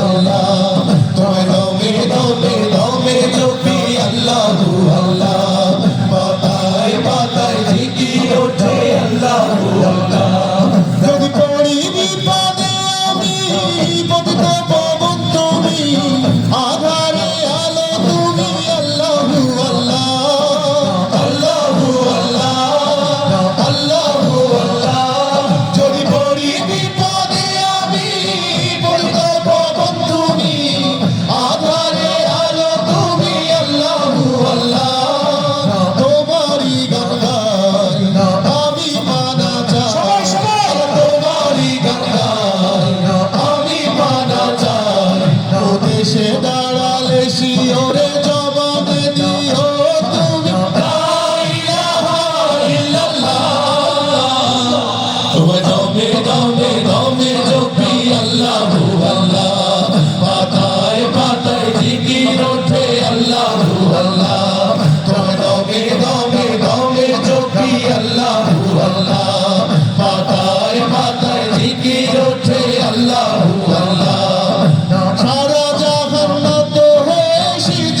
আল্লাহ এসে দাঁড়ালে শিওরে জবাব দিও তুমি। তোমার